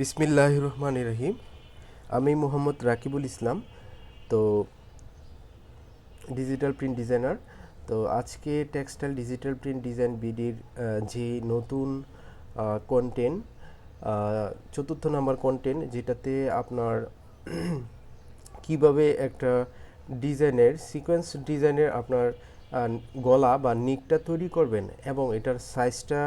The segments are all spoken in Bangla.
বিসমিল্লাহ রহমান রহিম। আমি মোহাম্মদ রাকিবুল ইসলাম, তো ডিজিটাল প্রিন্ট ডিজাইনার তো আজকে টেক্সটাইল ডিজিটাল প্রিন্ট ডিজাইন বিডির যে নতুন কন্টেন্ট চতুর্থ নাম্বার কন্টেন্ট যেটাতে আপনার কীভাবে একটা ডিজাইনের সিকোয়েন্স ডিজাইনের আপনার গলা বা নিকটা তৈরি করবেন এবং এটার সাইজটা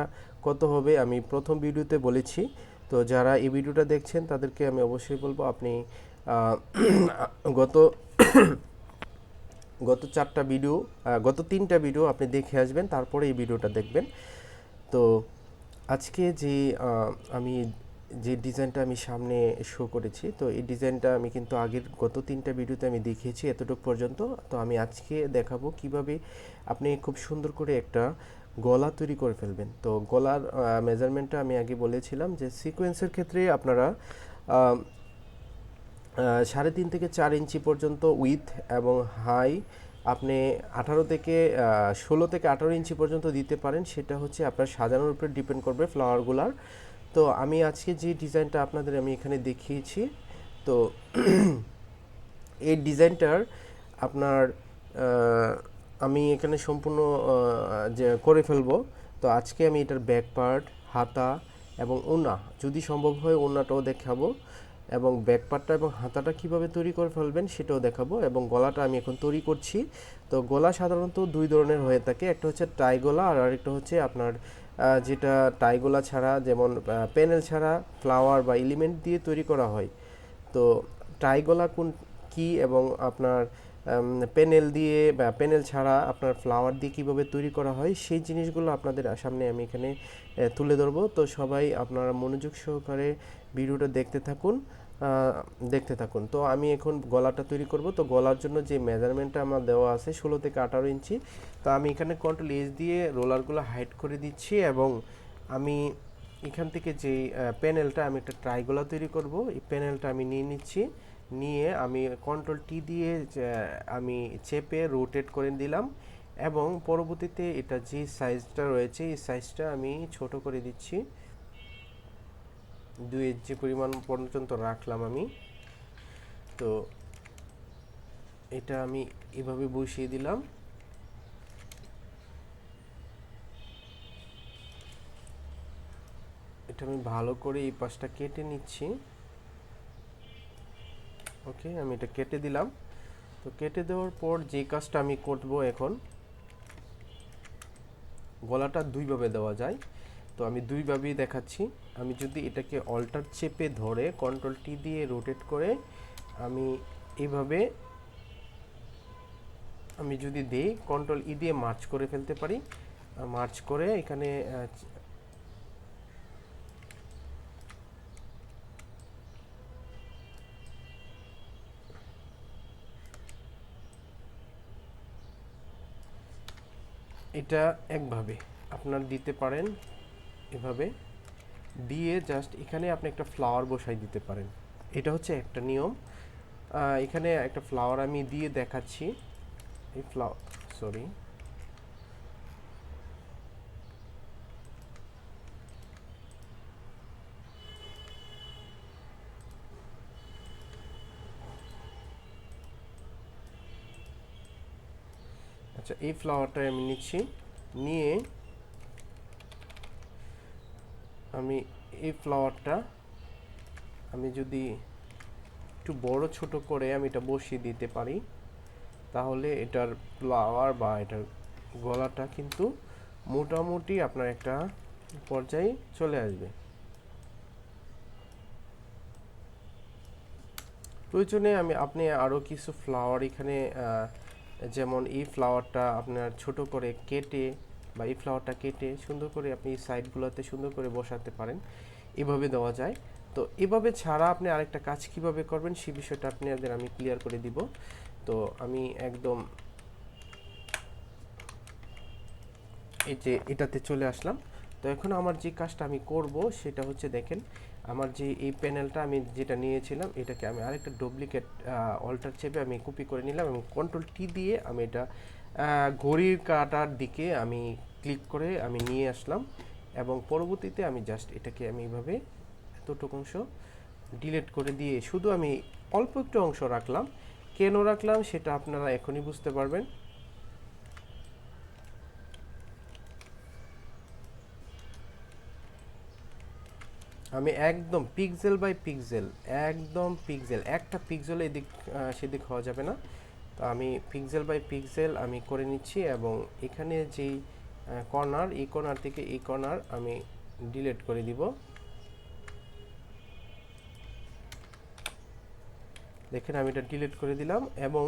কত হবে, আমি প্রথম ভিডিওতে বলেছি। তো যারা এই ভিডিওটা দেখছেন, তাদেরকে আমি অবশ্যই বলব আপনি গত গত চারটা ভিডিও গত তিনটা ভিডিও আপনি দেখে আসবেন, তারপরে এই ভিডিওটা দেখবেন। তো আজকে যে আমি যে ডিজাইনটা আমি সামনে শো করেছি, তো এই ডিজাইনটা আমি কিন্তু আগের গত তিনটা ভিডিওতে আমি দেখিয়েছি এতটুকু পর্যন্ত। তো আমি আজকে দেখাবো কীভাবে আপনি খুব সুন্দর করে একটা গলা তৈরি করে ফেলবেন। তো গলার মেজারমেন্টটা আমি আগে বলেছিলাম যে সিকোয়েন্সের ক্ষেত্রে আপনারা সাড়ে তিন থেকে চার ইঞ্চি পর্যন্ত উইথ এবং হাই আপনি আঠারো থেকে ষোলো থেকে আঠারো ইঞ্চি পর্যন্ত দিতে পারেন। সেটা হচ্ছে আপনার সাজানোর উপরে ডিপেন্ড করবে ফ্লাওয়ারগুলার তো আমি আজকে যে ডিজাইনটা আপনাদের আমি এখানে দেখিয়েছি, তো এই ডিজাইনটার আপনার আমি এখানে সম্পূর্ণ যে করে ফেলব। তো আজকে আমি এটার ব্যাক পার্ট হাতা এবং ওনা যদি সম্ভব হয় ওনাটাও দেখাবো এবং ব্যাক পার্টটা এবং হাতাটা কীভাবে তৈরি করে ফেলবেন সেটাও দেখাবো এবং গলাটা আমি এখন তৈরি করছি। তো গলা সাধারণত দুই ধরনের হয়ে থাকে, একটা হচ্ছে টাই গলা আর আরেকটা হচ্ছে আপনার যেটা টাই গলা ছাড়া যেমন প্যানেল ছাড়া ফ্লাওয়ার বা এলিমেন্ট দিয়ে তৈরি করা হয়। তো টাই গলা কোন, কি এবং আপনার প্যানেল দিয়ে বা প্যানেল ছাড়া আপনার ফ্লাওয়ার দিয়ে কীভাবে তৈরি করা হয়, সেই জিনিসগুলো আপনাদের সামনে আমি এখানে তুলে ধরবো। তো সবাই আপনারা মনোযোগ সহকারে ভিডিওটা দেখতে থাকুন দেখতে থাকুন। তো আমি এখন গলাটা তৈরি করব। তো গলার জন্য যে মেজারমেন্টটা আমার দেওয়া আছে, ষোলো থেকে আঠারো ইঞ্চি। তো আমি এখানে কন্ট্রোল এজ দিয়ে রোলারগুলো হাইড করে দিচ্ছি এবং আমি এখান থেকে যে প্যানেলটা আমি একটা ট্রাইগোলা তৈরি করব। এই প্যানেলটা আমি নিয়ে নিচ্ছি। নিয়ে আমি কন্ট্রোল টি দিয়ে আমি চেপে রোটেট করে দিলাম এবং পরবর্তীতে এটা যে সাইজটা রয়েছে, এই সাইজটা আমি ছোট করে দিচ্ছি। দুই ইঞ্চি পরিমাণ পর্যন্ত রাখলাম আমি। তো এটা আমি এভাবে বসিয়ে দিলাম। এটা আমি ভালো করে এই পাশটা কেটে নিচ্ছি। ওকে, আমি এটা কেটে দিলাম। তো কেটে দেওয়ার পর যে কাজটা আমি করব এখন, গলাটা দুইভাবে দেওয়া যায়। তো আমি দুইভাবেই দেখাচ্ছি। আমি যদি এটাকে অল্টার চেপে ধরে কন্ট্রোল টি দিয়ে রোটেট করে, আমি এইভাবে আমি যদি দেই কন্ট্রোল ই দিয়ে মার্চ করে ফেলতে পারি। মার্চ করে এখানে এটা একভাবে আপনার দিতে পারেন, এভাবে। দিয়ে জাস্ট এখানে আপনি একটা ফ্লাওয়ার বসাই দিতে পারেন। এটা হচ্ছে একটা নিয়ম। এখানে একটা ফ্লাওয়ার আমি দিয়ে দেখাচ্ছি। এই ফ্লাওয়ার সরি এই ফ্লাওয়ারটা আমি নিচ্ছি। নিয়ে আমি এই ফ্লাওয়ারটা আমি যদি একটু বড় ছোট করে আমি এটা বসিয়ে দিতে পারি, তাহলে এটার ফ্লাওয়ার বা এটার গলাটা কিন্তু মোটামুটি আপনার একটা পর্যায়ে চলে আসবে। প্রয়োজনে আমি, আপনি আরও কিছু ফ্লাওয়ার এখানে যেমন এই ফ্লাওয়ারটা আপনার ছোট করে কেটে বা এই ফ্লাওয়ারটা কেটে সুন্দর করে আপনি সাইডগুলোতে সুন্দর করে বসাতে পারেন। এভাবে দেওয়া যায়। তো এভাবে ছাড়া আপনি আরেকটা কাজ কীভাবে করবেন সেই বিষয়টা আপনাদের আমি ক্লিয়ার করে দিব। তো আমি একদম এই যে এটাতে চলে আসলাম। তো এখন আমার যে কাজটা আমি করব সেটা হচ্ছে দেখেন আমার যে এই প্যানেলটা আমি যেটা নিয়েছিলাম, এটাকে আমি আরেকটা ডুপ্লিকেট অল্টার চেপে আমি কপি করে নিলাম এবং কন্ট্রোল টি দিয়ে আমি এটা ঘড়ির কাটার দিকে আমি ক্লিক করে আমি নিয়ে আসলাম এবং পরবর্তীতে আমি জাস্ট এটাকে আমি এইভাবে এত এতটুকু অংশ ডিলিট করে দিয়ে শুধু আমি অল্প একটু অংশ রাখলাম। কেন রাখলাম সেটা আপনারা এখনই বুঝতে পারবেন। আমি একদম পিক্সেল বাই পিক্সেল একদম পিক্সেল একটা পিক্সেল এদিক সেদিক হওয়া যাবে না। তো আমি পিক্সেল বাই পিক্সেল আমি করে নিচ্ছি এবং এখানে যেই কর্নার এই কর্নার থেকে এই কর্নার আমি ডিলিট করে দিব। দেখেন আমি এটা ডিলিট করে দিলাম এবং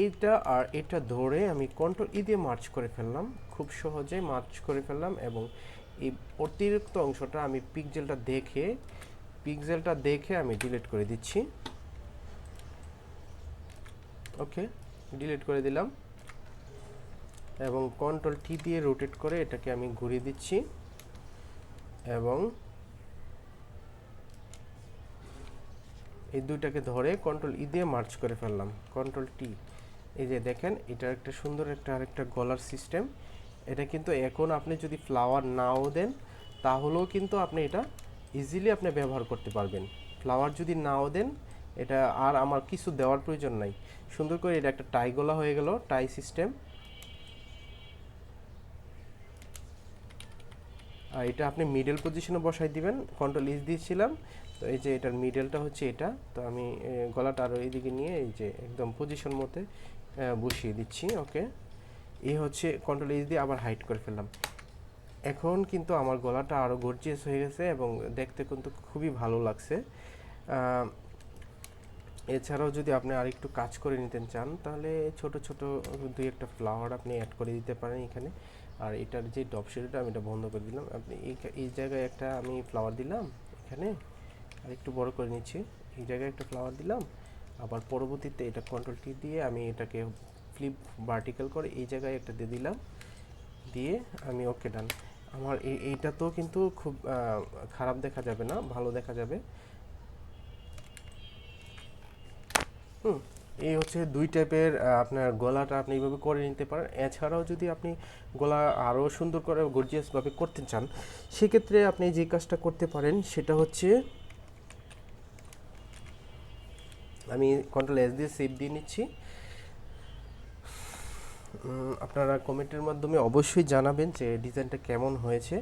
এইটা আর এটা ধরে আমি কন্ট্রোল ই দিয়ে মার্চ করে ফেললাম। খুব সহজে মার্চ করে ফেললাম এবং এই অতিরিক্ত অংশটা আমি পিকজেলটা দেখে পিকজেলটা দেখে আমি ডিলিট করে দিচ্ছি। ওকে ডিলিট করে দিলাম। এবং কন্ট্রোল টি দিয়ে রোটেট করে এটাকে আমি ঘুরিয়ে দিচ্ছি। এবং এই দুইটাকে ধরে কন্ট্রোল ই দিয়ে মার্চ করে ফেললাম। কন্ট্রোল টি এই যে দেখেন এটা একটা সুন্দর একটা আরেকটা গলার সিস্টেম এটা কিন্তু এখন আপনি যদি ফ্লাওয়ার নাও দেন, তাহলেও কিন্তু আপনি এটা ইজিলি আপনি ব্যবহার করতে পারবেন। ফ্লাওয়ার যদি নাও দেন, এটা আর আমার কিছু দেওয়ার প্রয়োজন নাই। সুন্দর করে এটা একটা টাই গলা হয়ে গেল টাই সিস্টেম আর এটা আপনি মিডল পজিশনে বসাই দিবেন কন্ট্রোল ইজ দিয়েছিলাম। তো এই যে এটার মিডলটা হচ্ছে এটা, তো আমি গলাটা আরও এইদিকে নিয়ে এই যে একদম পজিশন মতে বসিয়ে দিচ্ছি ওকে এই হচ্ছে কন্ট্রোল ইজ দিয়ে আবার হাইট করে ফেললাম। এখন কিন্তু আমার গলাটা আরও গর্জিয়াস হয়ে গেছে এবং দেখতে কিন্তু খুবই ভালো লাগছে। এছাড়াও যদি আপনি আরেকটু কাজ করে নিতে চান, তাহলে ছোট ছোট দুই একটা ফ্লাওয়ার আপনি অ্যাড করে দিতে পারেন এখানে। আর এটার যে ডপ আমি এটা বন্ধ করে দিলাম। আপনি এই এই জায়গায় একটা আমি ফ্লাওয়ার দিলাম এখানে। আর একটু বড় করে নিচ্ছি। এই জায়গায় একটা ফ্লাওয়ার দিলাম। আবার পরবর্তীতে এটা কন্ট্রোল টি দিয়ে আমি এটাকে ফ্লিপ ভার্টিক্যাল করে এই জায়গায় একটা দিয়ে দিলাম। দিয়ে আমি ওকে ডান আমার এই, এইটা তো কিন্তু খুব খারাপ দেখা যাবে না, ভালো দেখা যাবে। হুম, এই হচ্ছে দুই টাইপের আপনার গলাটা আপনি এইভাবে করে নিতে পারেন। এছাড়াও যদি আপনি গলা আরও সুন্দর করে গর্জিয়াসভাবে করতে চান, সেক্ষেত্রে আপনি যে কাজটা করতে পারেন, সেটা হচ্ছে আমি কন্ট্রোল এস দিয়ে সেভ দিয়ে নিচ্ছি। আপনারা কমেন্টের মাধ্যমে অবশ্যই জানাবেন যে ডিজাইনটা কেমন হয়েছে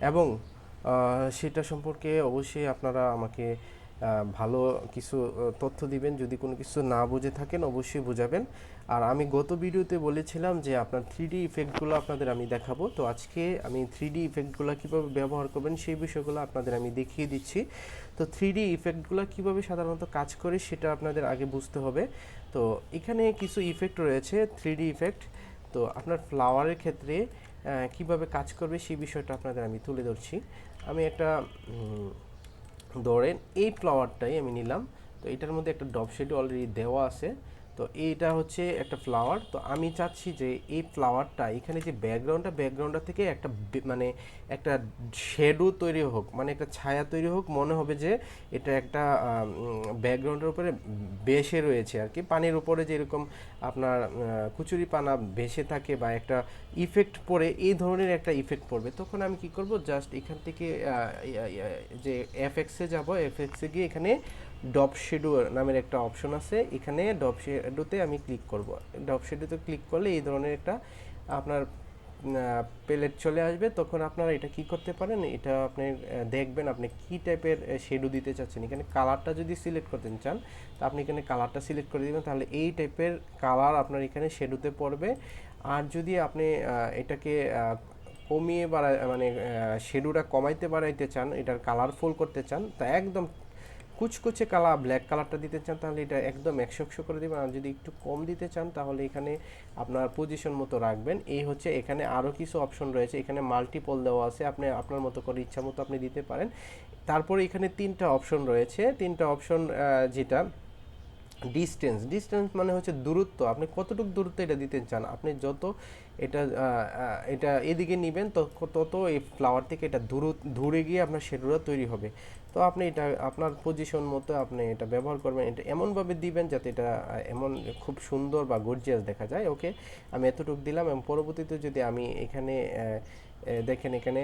এবং সেটা সম্পর্কে অবশ্যই আপনারা আমাকে ভালো কিছু তথ্য দিবেন। যদি কোনো কিছু না বুঝে থাকেন, অবশ্যই বোঝাবেন। আর আমি গত ভিডিওতে বলেছিলাম যে আপনার থ্রি ডি ইফেক্টগুলো আপনাদের আমি দেখাবো। তো আজকে আমি থ্রি ডি ইফেক্টগুলো কীভাবে ব্যবহার করবেন, সেই বিষয়গুলো আপনাদের আমি দেখিয়ে দিচ্ছি। তো থ্রি ডি ইফেক্টগুলো কীভাবে সাধারণত কাজ করে, সেটা আপনাদের আগে বুঝতে হবে। তো এখানে কিছু ইফেক্ট রয়েছে থ্রি ডি ইফেক্ট তো আপনার ফ্লাওয়ারের ক্ষেত্রে কীভাবে কাজ করবে, সেই বিষয়টা আপনাদের আমি তুলে ধরছি। আমি একটা ধরেন এই ফ্লাওয়ারটাই আমি নিলাম। তো এটার মধ্যে একটা ডপ শেড অলরেডি দেওয়া আছে। তো এইটা হচ্ছে একটা ফ্লাওয়ার তো আমি চাচ্ছি যে এই ফ্লাওয়ারটা এখানে যে ব্যাকগ্রাউন্ডটা ব্যাকগ্রাউন্ডটা থেকে একটা মানে একটা শেডো তৈরি হোক মানে একটা ছায়া তৈরি হোক, মনে হবে যে এটা একটা ব্যাকগ্রাউন্ডের উপরে বেসে রয়েছে আর কি। পানির উপরে যেরকম আপনার কুচুরি পানা ভেসে থাকে বা একটা ইফেক্ট পড়ে, এই ধরনের একটা ইফেক্ট পড়বে। তখন আমি কি করব? জাস্ট এখান থেকে যে এফএক্সে যাব এফএক্সে গিয়ে এখানে ডপ শেডো নামের একটা অপশন আছে। এখানে ডপ শেডোতে আমি ক্লিক করব। ডপ শেডোতে ক্লিক করলে এই ধরনের একটা আপনার প্যালেট চলে আসবে। তখন আপনারা এটা কি করতে পারেন? এটা আপনি দেখবেন আপনি কি টাইপের শেডো দিতে চাচ্ছেন। এখানে কালারটা যদি সিলেক্ট করতে চান, তা আপনি এখানে কালারটা সিলেক্ট করে দেবেন। তাহলে এই টাইপের কালার আপনার এখানে শেডোতে পড়বে। আর যদি আপনি এটাকে কমিয়ে বাড়ায় মানে শেডোটা কমাইতে বাড়াইতে চান, এটার কালারফুল করতে চান, তা একদম কুচকুচে কালার ব্ল্যাক কালারটা দিতে চান, তাহলে এটা একদম একশো একশো করে দেবেন। আর যদি একটু কম দিতে চান, তাহলে এখানে আপনার পজিশন মতো রাখবেন। এই হচ্ছে এখানে আরও কিছু অপশন রয়েছে। এখানে মাল্টিপল দেওয়া আছে। আপনি, আপনার মতো করে ইচ্ছা মতো আপনি দিতে পারেন। তারপরে এখানে তিনটা অপশন রয়েছে। তিনটা অপশন যেটা ডিস্টেন্স ডিস্টেন্স মানে হচ্ছে দূরত্ব। আপনি কতটুকু দূরত্ব এটা দিতে চান, আপনি যত এটা এটা এদিকে নেবেন, তত এই ফ্লাওয়ার থেকে এটা দূর দূরে গিয়ে আপনার শেডুরা তৈরি হবে। তো আপনি এটা, আপনার পজিশন মতো আপনি এটা ব্যবহার করবেন, এটা এমনভাবে দিবেন যাতে এটা, এমন খুব সুন্দর বা গর্জিয়াস দেখা যায় ওকে আমি এতটুকু দিলাম এবং পরবর্তীতে যদি আমি এখানে দেখেন এখানে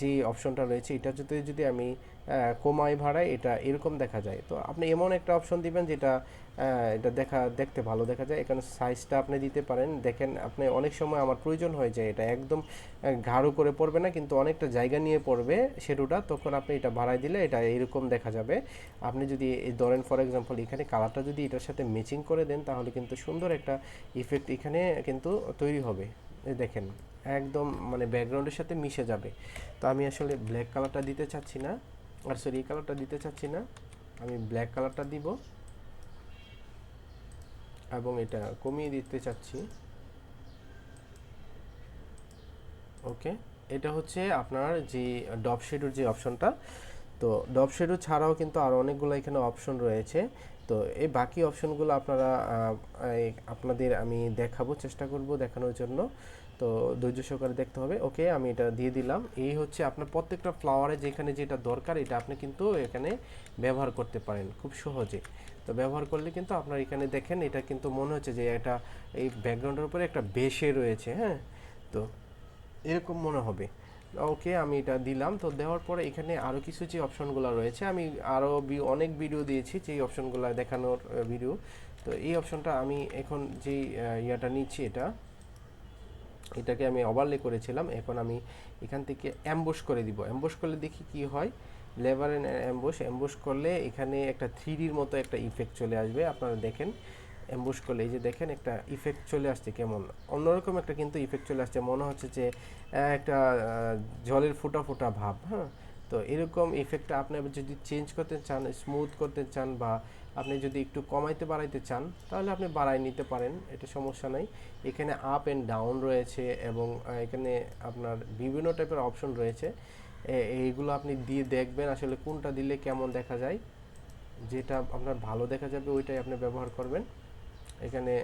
যে অপশনটা রয়েছে, এটা যদি যদি আমি কমায় ভাড়ায় এটা এরকম দেখা যায়। তো আপনি এমন একটা অপশন দিবেন যেটা এটা দেখা, দেখতে ভালো দেখা যায়। এখানে সাইজটা আপনি দিতে পারেন। দেখেন, আপনি অনেক সময় আমার প্রয়োজন হয়ে যায় এটা একদম ঘাড়ু করে পড়বে না, কিন্তু অনেকটা জায়গা নিয়ে পড়বে সেটুটা, তখন আপনি এটা ভাড়ায় দিলে এটা এরকম দেখা যাবে। আপনি যদি, এই ধরেন ফর এক্সাম্পল এখানে কালারটা যদি এটার সাথে ম্যাচিং করে দেন, তাহলে কিন্তু সুন্দর একটা ইফেক্ট এখানে কিন্তু তৈরি হবে। দেখেন, একদম মানে ব্যাকগ্রাউন্ডের সাথে মিশে যাবে। তো আমি আসলে ব্ল্যাক কালারটা দিতে চাচ্ছি না। আর সরি এই কালারটা দিতে চাচ্ছি না। আমি ব্ল্যাক কালারটা দিব। এবং এটা কমিয়ে দিতে চাচ্ছি। ওকে এটা হচ্ছে আপনার যে ডপ শেডুর যে অপশনটা তো ডপ শেডো ছাড়াও কিন্তু আরও অনেকগুলো এখানে অপশন রয়েছে। তো এই বাকি অপশনগুলো আপনারা আপনাদের আমি দেখাবো, চেষ্টা করব দেখানোর জন্য। তো ধৈর্য সহকারে দেখতে হবে। ওকে, আমি এটা দিয়ে দিলাম। এই হচ্ছে আপনার প্রত্যেকটা ফ্লাওয়ারে যেখানে যেটা দরকার, এটা আপনি কিন্তু এখানে ব্যবহার করতে পারেন খুব সহজে। তো ব্যবহার করলে কিন্তু আপনার এখানে দেখেন, এটা কিন্তু মনে হচ্ছে যে এটা এই ব্যাকগ্রাউন্ডের উপরে একটা বেশে রয়েছে হ্যাঁ? তো এরকম মনে হবে। ওকে, আমি এটা দিলাম। তো দেওয়ার পরে এখানে আরও কিছু যে অপশনগুলো রয়েছে, আমি আরও অনেক ভিডিও দিয়েছি যেই অপশনগুলো দেখানোর ভিডিও তো এই অপশনটা আমি এখন যেই ইয়াটা নিচ্ছি এটা এটাকে আমি ওভারলে করেছিলাম, এখন আমি এখান থেকে অ্যাম্বুশ করে দিব। অ্যাম্বুশ করলে দেখি কি হয়? লেবার এন্ড অ্যাম্বুশ অ্যাম্বুশ করলে এখানে একটা থ্রিডির মতো একটা ইফেক্ট চলে আসবে। আপনারা দেখেন অ্যাম্বুশ করলে এই যে দেখেন একটা ইফেক্ট চলে আসছে কেমন? অন্যরকম একটা কিন্তু ইফেক্ট চলে আসছে। মনে হচ্ছে যে একটা জলের ফোঁটা ফোঁটা ভাব হ্যাঁ? তো এরকম ইফেক্টটা আপনি যদি চেঞ্জ করতে চান স্মুথ করতে চান বা আপনি যদি একটু কমাইতে বাড়াইতে চান, তাহলে আপনি বাড়াই নিতে পারেন, এটা সমস্যা নাই। এখানে আপ অ্যান্ড ডাউন রয়েছে এবং এখানে আপনার বিভিন্ন টাইপের অপশন রয়েছে। এইগুলো আপনি দিয়ে দেখবেন আসলে কোনটা দিলে কেমন দেখা যায়। যেটা আপনার ভালো দেখা যাবে, ওইটাই আপনি ব্যবহার করবেন। এখানে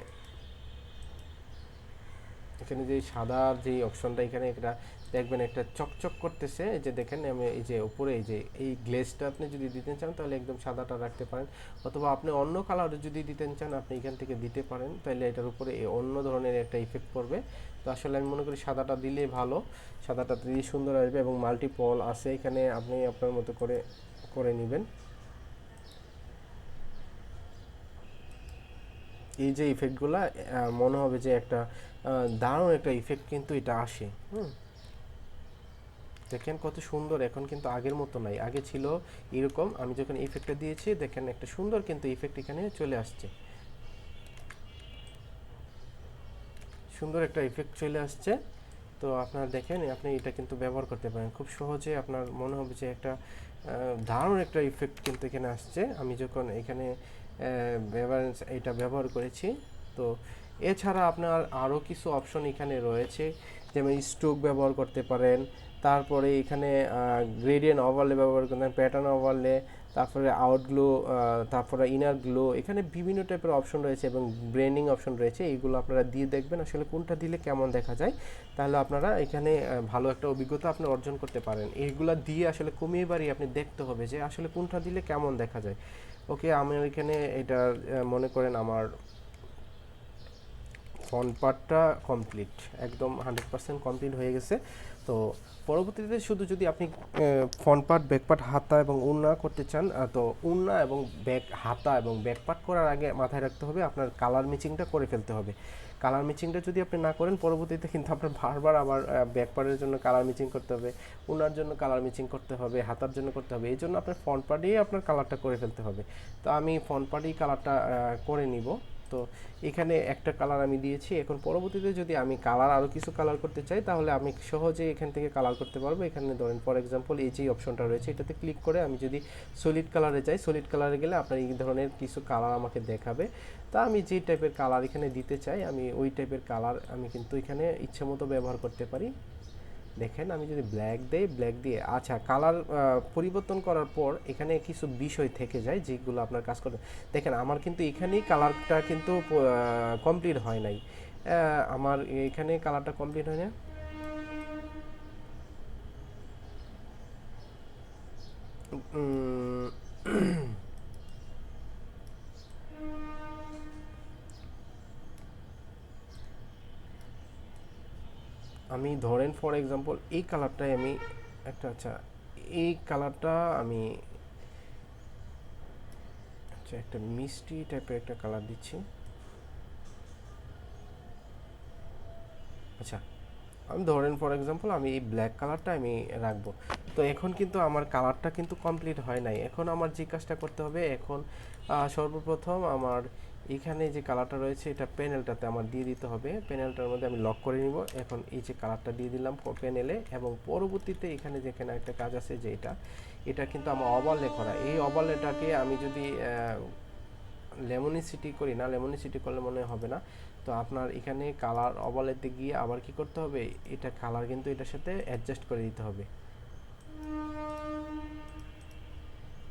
এখানে যে সাদার যে অপশনটা এখানে একটা দেখবেন একটা চকচক করতেছে। এই যে দেখেন, আমি এই যে উপরে এই যে এই গ্লেজটা আপনি যদি দিতে চান, তাহলে একদম সাদাটা রাখতে পারেন। অথবা আপনি অন্য কালার যদি দিতে চান, আপনি এখান থেকে দিতে পারেন। তাহলে এটার উপরে অন্য ধরনের একটা ইফেক্ট পড়বে। তো আসলে আমি মনে করি সাদাটা দিলে ভালো। সাদাটা দিলে সুন্দর আসবে এবং মাল্টিপল আছে। এখানে আপনি আপনার মতো করে করে নেবেন। এই যে ইফেক্টগুলো মনে হবে যে একটা দারুণ একটা ইফেক্ট কিন্তু এটা আসে। হুম। দেখেন কত সুন্দর, এখন কিন্তু আগের মতো নাই। আগে ছিল এরকম, আমি যখন ইফেক্টটা দিয়েছি, দেখেন একটা সুন্দর কিন্তু ইফেক্ট এখানে চলে আসছে। সুন্দর একটা ইফেক্ট চলে আসছে। তো আপনারা দেখেন, আপনি এটা কিন্তু ব্যবহার করতে পারেন। খুব সহজে আপনার মনে হবে যে একটা দারুণ একটা ইফেক্ট কিন্তু এখানে আসছে। আমি যখন এখানে ব্যবহার এটা ব্যবহার করেছি, তো এছাড়া আপনার আরও কিছু অপশন এখানে রয়েছে। যেমন স্ট্রোক ব্যবহার করতে পারেন তারপরে এখানে গ্রেডিয়েন্ট ওভারলে ব্যবহার করতে প্যাটার্ন ওভারলে তারপরে আউটগ্লো তারপরে ইনার গ্লো এখানে বিভিন্ন টাইপের অপশন রয়েছে এবং ব্রেন্ডিং অপশন রয়েছে। এইগুলো আপনারা দিয়ে দেখবেন আসলে কোনটা দিলে কেমন দেখা যায়। তাহলে আপনারা এখানে ভালো একটা অভিজ্ঞতা আপনি অর্জন করতে পারেন। এইগুলা দিয়ে আসলে কমিয়ে বাড়িয়ে আপনি দেখতে হবে যে আসলে কোনটা দিলে কেমন দেখা যায়। ওকে, আমি এখানে এটা মনে করেন আমার ফ্রন্ট পার্টটা কমপ্লিট একদম হান্ড্রেড পার্সেন্ট কমপ্লিট হয়ে গেছে। তো পরবর্তীতে শুধু যদি আপনি ফ্রন্ট পার্ট ব্যাক পার্ট হাতা এবং উন্না করতে চান তো উন্না এবং ব্যাক হাতা এবং ব্যাক পার্ট করার আগে মাথায় রাখতে হবে আপনার কালার ম্যাচিংটা করে ফেলতে হবে। কালার ম্যাচিংটা যদি আপনি না করেন, পরবর্তীতে কিন্তু আপনার বারবার আবার ব্যাক পার্টের জন্য কালার ম্যাচিং করতে হবে উনার জন্য কালার ম্যাচিং করতে হবে, হাতার জন্য করতে হবে, এই জন্য আপনার ফ্রন্ট পার্টেই আপনার কালারটা করে ফেলতে হবে। তো আমি ফ্রন্ট পার্টেই কালারটা করে নিব। তো এখানে একটা কালার আমি দিয়েছি। এখন পরবর্তীতে যদি আমি কালার আরও কিছু কালার করতে চাই, তাহলে আমি সহজে এখান থেকে কালার করতে পারব। এখানে ধরেন ফর এক্সাম্পল এই যে অপশনটা রয়েছে, এটাতে ক্লিক করে আমি যদি সলিড কালারে যাই সলিড কালারে গেলে আপনার এই ধরনের কিছু কালার আমাকে দেখাবে। তা আমি যে টাইপের কালার এখানে দিতে চাই, আমি ওই টাইপের কালার আমি কিন্তু এখানে ইচ্ছে মতো ব্যবহার করতে পারি। দেখেন, আমি যদি ব্ল্যাক দেই ব্ল্যাক দিয়ে আচ্ছা কালার পরিবর্তন করার পর এখানে কিছু বিষয় থেকে যায় যেগুলো আপনার কাজ করতে দেখেন, আমার কিন্তু এখানেই কালারটা কিন্তু কমপ্লিট হয় নাই। আমার এখানে কালারটা কমপ্লিট হয় না আমি ধরেন ফর এক্সাম্পল এই কালারটাই আমি একটা আচ্ছা এই কালারটা আমি আচ্ছা একটা মিষ্টি টাইপের একটা কালার দিচ্ছি। আচ্ছা আমি ধরেন ফর এক্সাম্পল আমি এই ব্ল্যাক কালারটা আমি রাখব। তো এখন কিন্তু আমার কালারটা কিন্তু কমপ্লিট হয় নাই। এখন আমার যে কাজটা করতে হবে, এখন সর্বপ্রথম আমার এখানে যে কালারটা রয়েছে, এটা প্যানেলটাতে আমার দিয়ে দিতে হবে। প্যানেলটার মধ্যে আমি লক করে নিব। এখন এই যে কালারটা দিয়ে দিলাম প্যানেলে এবং পরবর্তীতে এখানে যেখানে একটা কাজ আছে যে এটা এটা কিন্তু আমার ওভারলে করা। এই ওভারলেটাকে আমি যদি লেমনিসিটি করি না লেমনিসিটি করলে মনে হবে না। তো আপনার এখানে কালার ওভারলেতে গিয়ে আবার কি করতে হবে? এটা কালার কিন্তু এটার সাথে অ্যাডজাস্ট করে দিতে হবে।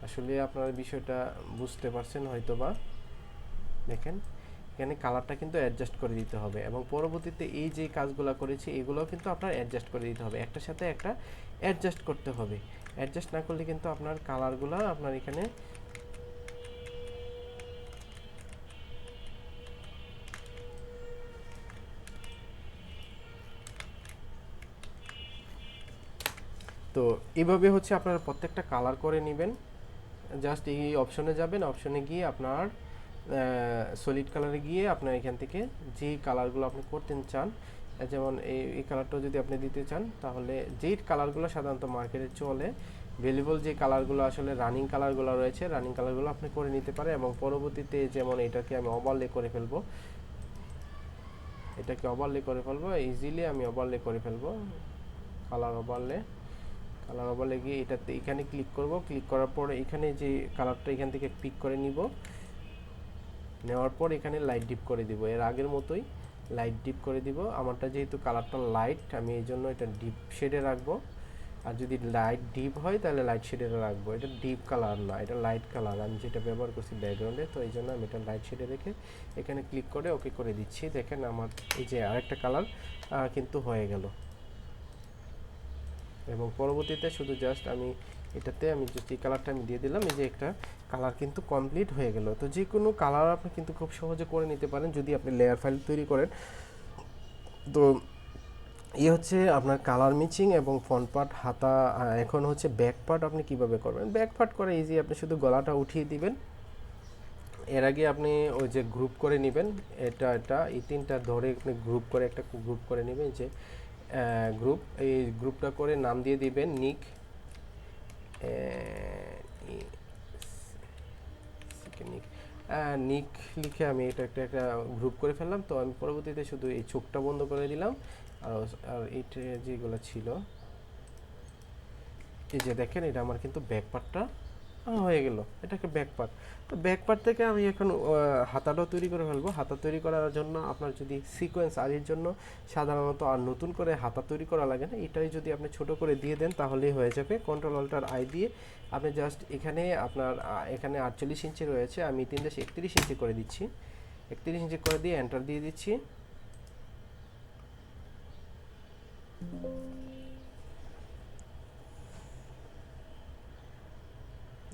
আসলে আপনার বিষয়টা বুঝতে পারছেন হয়তো বা দেখেন, এখানে কালারটা কিন্তু অ্যাডজাস্ট করে দিতে হবে এবং পরবর্তীতে এই যে কাজগুলো করেছি, এগুলোও কিন্তু আপনার অ্যাডজাস্ট করে দিতে হবে। একটার সাথে একটা অ্যাডজাস্ট করতে হবে। অ্যাডজাস্ট না করলে কিন্তু আপনার কালারগুলো আপনার এখানে তো এইভাবে হচ্ছে আপনারা প্রত্যেকটা কালার করে নেবেন। জাস্ট এই অপশনে যাবেন অপশনে গিয়ে আপনার সলিড কালারে গিয়ে আপনার এখান থেকে যে কালারগুলো আপনি করতে চান যেমন এই এই কালারটাও যদি আপনি দিতে চান, তাহলে যেই কালারগুলো সাধারণত মার্কেটে চলে ভেলিবল যে কালারগুলো আসলে রানিং কালারগুলো রয়েছে রানিং কালারগুলো আপনি করে নিতে পারে এবং পরবর্তীতে যেমন এটাকে আমি ওভারলে করে ফেলব, এটাকে ওভারলে করে ফেলব ইজিলি আমি ওভারলে করে ফেলব কালার ওভারলে কালার ওভারলে গিয়ে এটাতে এখানে ক্লিক করব ক্লিক করার পর এখানে যে কালারটা এখান থেকে পিক করে নিব নেওয়ার পর এখানে লাইট ডিপ করে দিব। এর আগের মতোই লাইট ডিপ করে দিব। আমারটা যেহেতু কালারটা লাইট আমি এই জন্য এটা ডিপ শেডে রাখব। আর যদি লাইট ডিপ হয়, তাহলে লাইট শেডে রাখব। এটা ডিপ কালার না, এটা লাইট কালার আমি যেটা ব্যবহার করছি ব্যাকগ্রাউন্ডে তো এই জন্য আমি এটা লাইট শেডে রেখে এখানে ক্লিক করে ওকে করে দিচ্ছি। দেখেন আমার এই যে আরেকটা কালার কিন্তু হয়ে গেল। এবং পরবর্তীতে শুধু জাস্ট আমি এটাতে আমি যে কালারটা আমি দিয়ে দিলাম, এই যে একটা কালার কিন্তু কমপ্লিট হয়ে গেল। তো যে কোনো কালার আপনি কিন্তু খুব সহজে করে নিতে পারেন যদি আপনি লেয়ার ফাইল তৈরি করেন। তো এই হচ্ছে আপনার কালার মিচিং এবং ফ্রন্ট পার্ট হাতা এখন হচ্ছে ব্যাক পার্ট আপনি কীভাবে করবেন? ব্যাক পার্ট করে ইজি আপনি শুধু গলাটা উঠিয়ে দিবেন। এর আগে আপনি ওই যে গ্রুপ করে নেবেন, এটা এটা, এই তিনটা ধরে আপনি গ্রুপ করে একটা গ্রুপ করে নেবেন যে গ্রুপ এই গ্রুপটা করে নাম দিয়ে দিবেন নিক নিক। নিক লিখে আমি এটা একটা একটা গ্রুপ করে ফেললাম। তো আমি পরবর্তীতে শুধু এই চোখটা বন্ধ করে দিলাম। আর আর এইটা যেগুলো ছিল, এই যে দেখেন, এটা আমার কিন্তু ব্যাক পার্টটা হয়ে গেল। এটা একটা ব্যাক পার্ট তো ব্যাক পার্ট থেকে আমি এখন হাতাটাও তৈরি করে ফেলব। হাতা তৈরি করার জন্য আপনার যদি সিকোয়েন্স আরির জন্য সাধারণত আর নতুন করে হাতা তৈরি করা লাগে না, এটাই যদি আপনি ছোট করে দিয়ে দেন তাহলেই হয়ে যাবে। কন্ট্রোল অল্টার আই দিয়ে আপনি জাস্ট এখানে আপনার এখানে আটচল্লিশ ইঞ্চি রয়েছে। আমি তিন দেশে একত্রিশ ইঞ্চি করে দিচ্ছি। একত্রিশ ইঞ্চি করে দিয়ে এন্টার দিয়ে দিচ্ছি।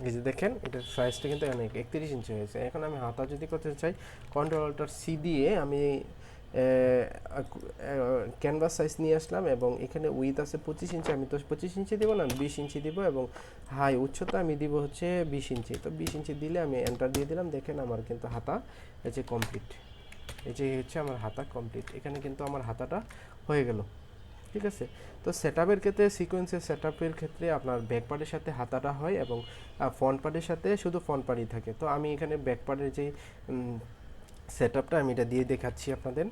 এই যে দেখেন, এটার সাইজটা কিন্তু অনেক, একত্রিশ ইঞ্চি হয়েছে। এখন আমি হাতা যদি করতে চাই কন্ট্রোল অল্টার সি দিয়ে আমি ক্যানভাস সাইজ নিয়ে আসলাম এবং এখানে উইথ আছে পঁচিশ ইঞ্চি আমি তো পঁচিশ ইঞ্চি দেবো না, বিশ ইঞ্চি দিব এবং হাই উচ্চতা আমি দিব হচ্ছে বিশ ইঞ্চি তো বিশ ইঞ্চি দিলে আমি এন্টার দিয়ে দিলাম, দেখেন আমার কিন্তু হাতা এই যে কমপ্লিট এই যে হচ্ছে আমার হাতা কমপ্লিট এখানে কিন্তু আমার হাতাটা হয়ে গেল। ঠিক আছে? তো সেট ক্ষেত্রে সিকোয়েন্সের সেট ক্ষেত্রে আপনার ব্যাক পার্টের সাথে হাতাটা হয় এবং ফ্রন্ট পার্টের সাথে শুধু ফ্রন্ট পার্টই থাকে। তো আমি এখানে ব্যাক পার্টের যে সেট আমি এটা দিয়ে দেখাচ্ছি আপনাদের।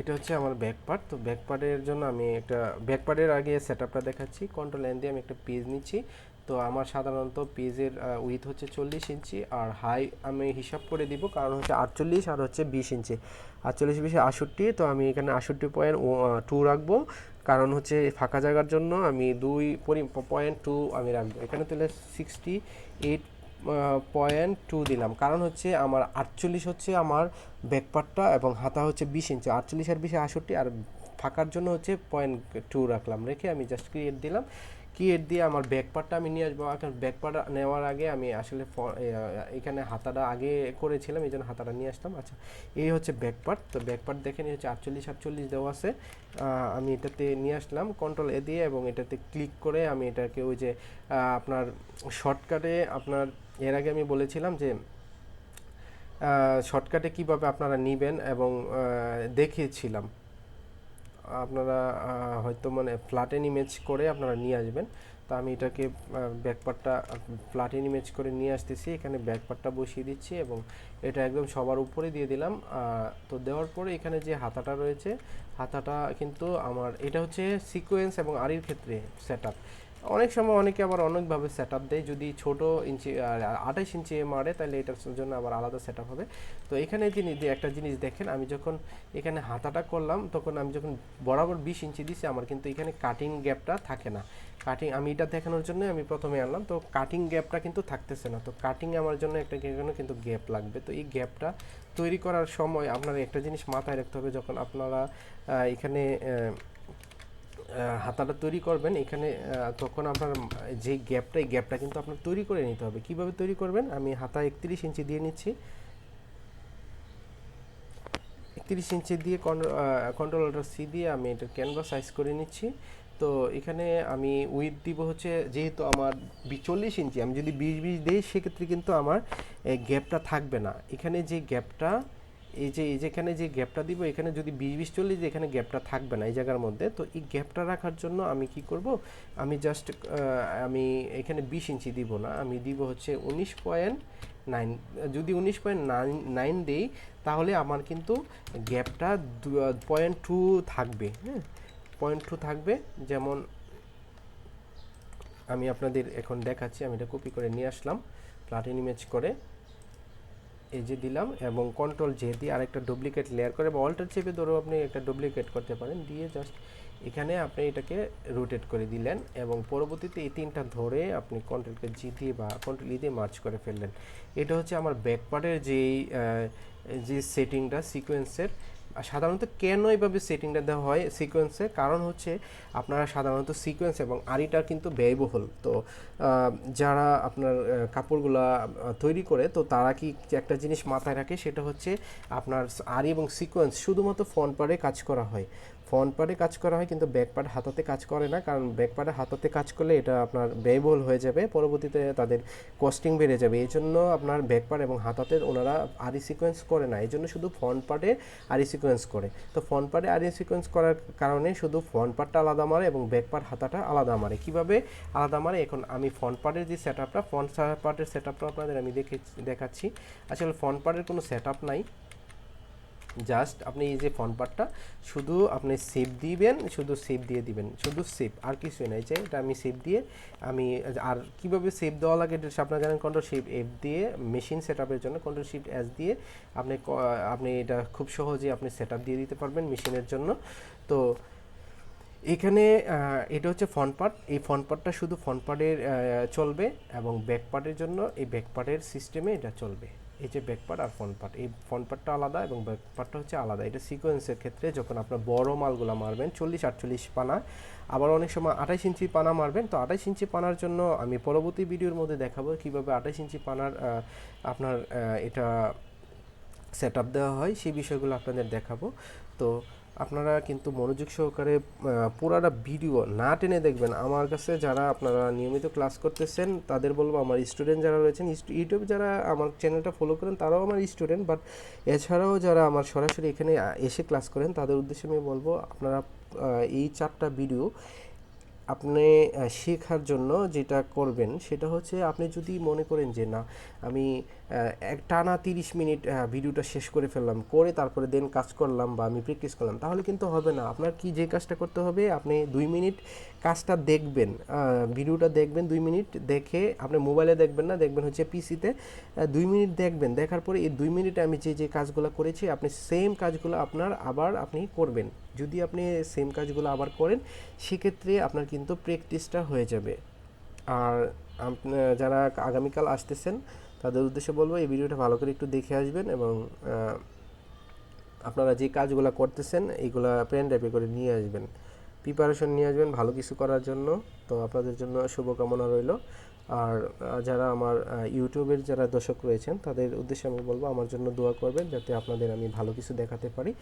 এটা হচ্ছে আমার ব্যাক পার্ট তো ব্যাক পার্টের জন্য আমি একটা ব্যাক পার্টের আগে সেট দেখাচ্ছি। কন্ট্রোল এন দিয়ে আমি একটা পেজ নিচ্ছি। তো আমার সাধারণত পেজের উইথ হচ্ছে চল্লিশ ইঞ্চি আর হাই আমি হিসাব করে দিব, কারণ হচ্ছে আটচল্লিশ আর হচ্ছে বিশ ইঞ্চি আটচল্লিশ, বিশে, আষট্টি, তো আমি এখানে আষট্টি পয়েন্ট টু রাখব। কারণ হচ্ছে ফাঁকা জায়গার জন্য আমি দুই পয়েন্ট টু আমি রাখব। এখানে তাহলে সিক্সটি এইট পয়েন্ট টু দিলাম। কারণ হচ্ছে আমার আটচল্লিশ হচ্ছে আমার ব্যাকপার্টটা এবং হাতা হচ্ছে বিশ ইঞ্চি আটচল্লিশ আর বিশে, আষট্টি আর ফাঁকার জন্য হচ্ছে পয়েন্ট টু রাখলাম। রেখে আমি জাস্ট ক্রিয়েট দিলাম। কিয়েট দিয়ে আমার ব্যাক পার্টটা আমি নিয়ে আসব। এখন ব্যাক পার্ট নেওয়ার আগে আমি আসলে এখানে হাতাটা আগে করেছিলাম, এই জন্য হাতাটা নিয়ে আসলাম আচ্ছা এই হচ্ছে ব্যাক পার্ট তো ব্যাক পার্ট দেখেন এই হচ্ছে আটচল্লিশ আটচল্লিশ দেওয়া আছে। আমি এটাতে নিয়ে আসলাম কন্ট্রোল এ দিয়ে এবং এটাতে ক্লিক করে আমি এটাকে ওই যে আপনার শর্টকাটে আপনার, এর আগে আমি বলেছিলাম যে শর্টকাটে কীভাবে আপনারা নেবেন এবং দেখিয়েছিলাম। আপনারা হয়তো মানে ফ্ল্যাটেন ইমেজ করে আপনারা নিয়ে আসবেন। তো আমি এটাকে ব্যাকপার্টটা ফ্ল্যাটেন ইমেজ করে নিয়ে আসতেছি। এখানে ব্যাকপার্টটা বসিয়ে দিচ্ছি এবং এটা একদম সবার উপরে দিয়ে দিলাম। তো দেওয়ার পরে এখানে যে হাতাটা রয়েছে, হাতাটা কিন্তু আমার, এটা হচ্ছে সিকোয়েন্স এবং আরির ক্ষেত্রে সেট অনেক সময় অনেকে আবার অনেকভাবে সেট আপ দেয়, যদি ছোট ইঞ্চি আঠাইশ ইঞ্চি মারে, তাহলে এটার জন্য আবার আলাদা সেট হবে। তো এখানে যে একটা জিনিস দেখেন, আমি যখন এখানে হাতাটা করলাম, তখন আমি যখন বরাবর বিশ ইঞ্চি দিছি, আমার কিন্তু এখানে কাটিং গ্যাপটা থাকে না। কাটিং আমি এটা দেখানোর জন্য আমি প্রথমে আনলাম, তো কাটিং গ্যাপটা কিন্তু থাকতেছে না। তো কাটিং আমার জন্য একটা কিন্তু গ্যাপ লাগবে। তো এই গ্যাপটা তৈরি করার সময় আপনার একটা জিনিস মাথায় রাখতে হবে, যখন আপনারা এখানে হাতাটা তৈরি করবেন, এখানে তখন আপনার যে গ্যাপটা, এই গ্যাপটা কিন্তু আপনার তৈরি করে নিতে হবে। কীভাবে তৈরি করবেন? আমি হাতা একত্রিশ ইঞ্চি দিয়ে নিচ্ছি। একত্রিশ ইঞ্চি দিয়ে কন্ট্রোল অল্টার সি দিয়ে আমি এটা ক্যানভাস সাইজ করে নিচ্ছি। তো এখানে আমি উইথ দিব হচ্ছে, যেহেতু আমার চল্লিশ ইঞ্চি, আমি যদি বিশ বিশ দিই, সেক্ষেত্রে কিন্তু আমার গ্যাপটা থাকবে না। এখানে যে গ্যাপটা এই যে, এই যেখানে যে গ্যাপটা দিব, এখানে যদি বিশ বিশ চল্লিশ, এখানে গ্যাপটা থাকবে না এই জায়গার মধ্যে, তো এই গ্যাপটা রাখার জন্য আমি কি করব? আমি জাস্ট আমি এখানে বিশ ইঞ্চি দিব না, আমি দিব হচ্ছে উনিশ পয়েন্ট নাইন, যদি উনিশ পয়েন্ট নাইন নাইন দিই, তাহলে আমার কিন্তু গ্যাপটা পয়েন্ট টু থাকবে হ্যাঁ? পয়েন্ট টু থাকবে, যেমন আমি আপনাদের এখন দেখাচ্ছি, আমি এটা কপি করে নিয়ে আসলাম, প্লাটিন ইমেজ করে। এই যে দিলাম এবং কন্ট্রোল জে দিয়ে আরেকটা ডুপ্লিকেট লেয়ার করে বা অল্টার চেপে ধরো আপনি একটা ডুপ্লিকেট করতে পারেন। দিয়ে জাস্ট এখানে আপনি এটাকে রোটেট করে দিলেন এবং পরবর্তীতে এই তিনটা ধরে আপনি কন্ট্রোলকে জি দিয়ে বা কন্ট্রোল ই দিয়ে মার্চ করে ফেললেন। এটা হচ্ছে আমার ব্যাকপার্টের যেই যে সেটিংটা সিকোয়েন্সের সাধারণত কেন এইভাবে সেটিংটা দেওয়া হয় সিকোয়েন্সে কারণ হচ্ছে আপনারা সাধারণত সিকোয়েন্স এবং আরিটা কিন্তু ব্যয়বহুল। তো যারা আপনার কাপড়গুলা তৈরি করে, তো তারা কি একটা জিনিস মাথায় রাখে? সেটা হচ্ছে আপনার আরি এবং সিকোয়েন্স শুধুমাত্র ফোন পারে কাজ করা হয়। ফ্রন্ট পার্টে কাজ করা হয়, কিন্তু ব্যাক পার্ট হাতাতে কাজ করে না, কারণ ব্যাক পার্টে হাতাতে কাজ করলে এটা আপনার ব্যয়বহুল হয়ে যাবে, পরবর্তীতে তাদের কস্টিং বেড়ে যাবে। এই জন্য আপনার ব্যাক পার্ট এবং হাতাতে ওনারা আরি সিকোয়েন্স করে না, এই জন্য শুধু ফ্রন্ট পার্টে আরি সিকোয়েন্স করে। তো ফ্রন্ট পার্টে আরি সিকোয়েন্স করার কারণে শুধু ফ্রন্ট পার্টটা আলাদা মারে এবং ব্যাক পার্ট হাতাটা আলাদা মারে। কীভাবে আলাদা মারে? এখন আমি ফ্রন্ট পার্টের যে সেট আপটা ফ্রন্ট পার্টের সেট আপটা আপনাদের আমি দেখে, দেখাচ্ছি। আসলে ফ্রন্ট পার্টের কোনো সেট আপ নাই। জাস্ট আপনি এই যে ফোন পার্টটা, শুধু আপনি সেভ দিবেন, শুধু সেভ দিয়ে দিবেন, শুধু সেভ আর কিছু নাই যে এটা আমি সেভ দিয়ে আমি, আর কীভাবে সেভ দেওয়া লাগে এটা আপনারা জানেন কন্ট্রোল শিফট এফ দিয়ে মেশিন সেটআপের জন্য কন্ট্রোল শিফট এস দিয়ে আপনি আপনি এটা খুব সহজে আপনি সেট দিয়ে দিতে পারবেন মেশিনের জন্য। তো এখানে এটা হচ্ছে ফ্রন্ট পার্ট এই ফ্রন্ট পার্টটা শুধু ফ্রন্ট পার্টের চলবে এবং ব্যাক পার্টের জন্য এই ব্যাক পার্টের সিস্টেমে এটা চলবে। এই যে ব্যাক পার্ট আর ফ্রন্ট পার্ট এই ফ্রন্ট পার্টটা আলাদা এবং ব্যাক পার্টটা হচ্ছে আলাদা। এটা সিকোয়েন্সের ক্ষেত্রে যখন আপনার বড় মালগুলো মারবেন, চল্লিশ আটচল্লিশ পানা, আবার অনেক সময় আঠাইশ ইঞ্চি পানা মারবেন, তো আঠাইশ ইঞ্চি পানার জন্য আমি পরবর্তী ভিডিওর মধ্যে দেখাবো কীভাবে আঠাইশ ইঞ্চি পানার আপনার এটা সেট আপ দেওয়া হয়, সেই বিষয়গুলো আপনাদের দেখাবো। তো আপনারা কিন্তু মনোযোগ সহকারে পুরাটা ভিডিও না টেনে দেখবেন। আমার কাছে যারা আপনারা নিয়মিত ক্লাস করতেছেন, তাদের বলব আমার স্টুডেন্ট যারা রয়েছেন ইউটিউব যারা আমার চ্যানেলটা ফলো করেন, তারাও আমার স্টুডেন্ট বাট এছাড়াও যারা আমার সরাসরি এখানে এসে ক্লাস করেন, তাদের উদ্দেশ্যে আমি বলব, আপনারা এই চারটা ভিডিও আপনি শেখার জন্য যেটা করবেন, সেটা হচ্ছে আপনি যদি মনে করেন যে, না, আমি এক টানা তিরিশ মিনিট ভিডিওটা শেষ করে ফেললাম, করে তারপরে দেন কাজ করলাম বা আমি প্র্যাকটিস করলাম, তাহলে কিন্তু হবে না। আপনার কি যে কাজটা করতে হবে, আপনি দুই মিনিট কাজটা দেখবেন ভিডিওটা দেখবেন দুই মিনিট, দেখে আপনি মোবাইলে দেখবেন না, দেখবেন হচ্ছে পিসিতে দুই মিনিট দেখবেন, দেখার পরে এই দুই মিনিটে আমি যে যে কাজগুলো করেছি, আপনি সেম কাজগুলো আপনার আবার আপনি করবেন। যদি আপনি সেম কাজগুলো আবার করেন, সেক্ষেত্রে আপনার কিন্তু প্র্যাকটিসটা হয়ে যাবে। আর যারা আগামীকাল আসতেছেন তাদের উদ্দেশ্যে বলব, এই ভিডিওটা ভালো করে একটু দেখে আসবেন এবং আপনারা যে কাজগুলো করতেছেন, এইগুলা পেন ড্রাইভে করে নিয়ে আসবেন। প্রিপারেশন নিয়ে আসবেন ভালো কিছু করার জন্য। তো আপনাদের জন্য শুভকামনা রইল। আর যারা আমার ইউটিউবের যারা দর্শক রয়েছেন, তাদের উদ্দেশ্যে আমি বলব, আমার জন্য দোয়া করবেন যাতে আপনাদের আমি ভালো কিছু দেখাতে পারি।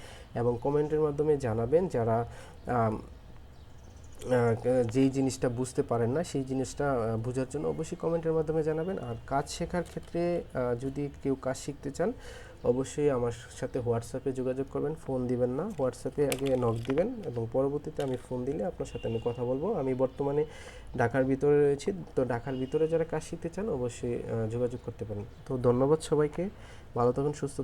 এবং কমেন্টের মাধ্যমে জানাবেন যারা যেই জিনিসটা বুঝতে পারেন না, সেই জিনিসটা বোঝার জন্য অবশ্যই কমেন্টের মাধ্যমে জানাবেন। আর কাজ শেখার ক্ষেত্রে যদি কেউ কাজ শিখতে চান, অবশ্যই আমার সাথে হোয়াটসঅ্যাপে যোগাযোগ করবেন, ফোন দিবেন না। হোয়াটসঅ্যাপে আগে নক দিবেন এবং পরবর্তীতে আমি ফোন দিলে আপনার সাথে আমি কথা বলব। আমি বর্তমানে ঢাকার ভিতরে রয়েছি, তো ঢাকার ভিতরে যারা কাজ শিখতে চান, অবশ্যই যোগাযোগ করতে পারেন। তো ধন্যবাদ সবাইকে। ভালো থাকুন, সুস্থ